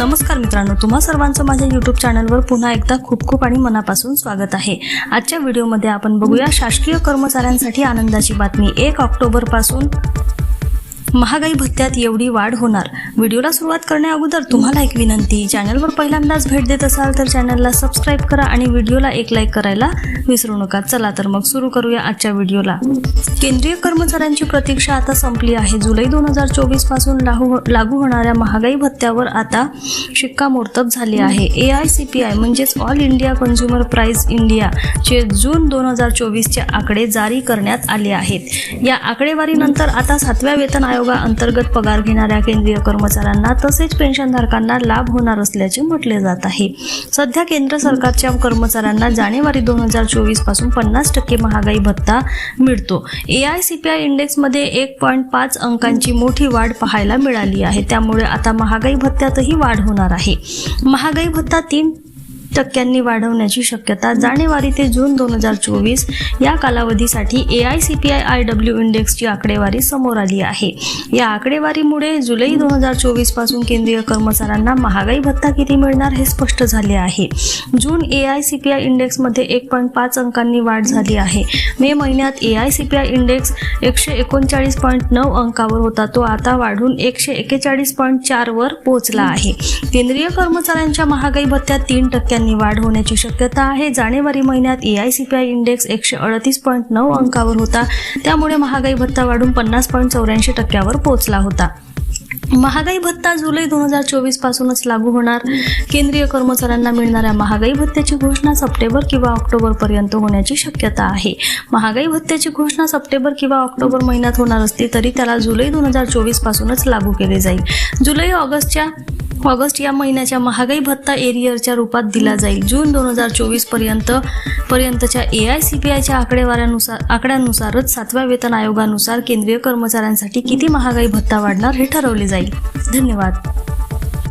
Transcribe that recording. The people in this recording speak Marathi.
नमस्कार मित्रांनो तुम्हा सर्वांचं माझ्या यूट्यूब चॅनलवर पुन्हा एकदा खूप खूप आणि मनापासून स्वागत आहे. आजच्या व्हिडिओमध्ये आपण बघूया शासकीय कर्मचाऱ्यांसाठी आनंदाची बातमी. एक ऑक्टोबरपासून महागाई भत्त्यात एवढी वाढ होणार. व्हिडिओला सुरुवात करण्या अगोदर तुम्हाला एक विनंती चॅनलवर पहिल्यांदाच भेट देत असाल तर चॅनलला सबस्क्राईब करा आणि व्हिडिओला एक लाईक करायला विसरू नका. चला तर मग सुरू करूया आजच्या व्हिडिओला. केंद्रीय कर्मचाऱ्यांची प्रतीक्षा आता संपली आहे. जुलै दोन हजार चोवीसपासून लागू लागू होणाऱ्या महागाई भत्त्यावर आता शिक्कामोर्तब झाले आहे. A I C P I म्हणजेच ऑल इंडिया कन्झ्युमर प्राइस इंडियाचे जून दोन हजार चोवीसचे आकडे जारी करण्यात आले आहेत. या आकडेवारीनंतर आता सातव्या वेतन आयोगाअंतर्गत पगार घेणाऱ्या केंद्रीय कर्मचाऱ्यांना तसेच पेन्शनधारकांना लाभ होणार असल्याचे म्हटले जात आहे. सध्या केंद्र सरकारच्या कर्मचाऱ्यांना जानेवारी दोन हजार चोवीसपासून पन्नास टक्के महागाई भत्ता मिळतो. A I C P I इंडेक्समध्ये एक पॉईंट पाच अंकांची मोठी वाढ पाहायला मिळाली आहे. त्यामुळे आता महागाई भत्त्यातही वाढ होणार आहे. महागाई भत्ता तीन टक्क्यांनी वाढवण्याची शक्यता जानेवारी ते जून दोन हजार चोवीस या कालावधीसाठी A I C P I I W इंडेक्सची आकडेवारी समोर आली आहे. या आकडेवारीमुळे जुलै दोन हजार चोवीसपासून केंद्रीय कर्मचाऱ्यांना महागाई भत्ता किती मिळणार हे स्पष्ट झाले आहे. जून A I C P I इंडेक्समध्ये एक पॉईंट पाच अंकांनी वाढ झाली आहे. मे महिन्यात A I C P I index एकशे एकोणचाळीस पॉईंट नऊ अंकावर होता. तो आता वाढून एकशे एकेचाळीस पॉईंट चारवर पोहोचला आहे. केंद्रीय कर्मचाऱ्यांच्या महागाई भत्त्यात तीन टक्क्यांनी वाढ होण्याची शक्यता आहे. जानेवारी महिन्यात A I C P I index एकशे अडतीस पॉईंट नऊ अंकावर होता. त्यामुळे महागाई भत्ता वाढून पन्नास पॉईंट चौऱ्याऐंशी टक्क्यावर पोहोचला होता. महागाई भत्ता जुलै दोन हजार चोवीस पासूनच लागू होणार. केंद्रीय कर्मचाऱ्यांना मिळणाऱ्या महागाई भत्त्याची घोषणा सप्टेंबर किंवा ऑक्टोबर पर्यंत होण्याची शक्यता आहे. महागाई भत्त्याची घोषणा सप्टेंबर किंवा ऑक्टोबर महिन्यात होणार असली तरी त्याला जुलै दोन हजार चोवीस पासूनच लागू केले जाईल. जुलै ऑगस्टच्या ऑगस्ट या महिन्याच्या महागाई भत्ता एरियरच्या रूपात दिला जाईल. जून दोन हजार चोवीसपर्यंत पर्यंतच्या ए आय सी पी आयच्या आकडेवाऱ्यानुसार आकड्यानुसारच सातव्या वेतन आयोगानुसार केंद्रीय कर्मचाऱ्यांसाठी किती महागाई भत्ता वाढणार हे ठरवले जाईल. धन्यवाद.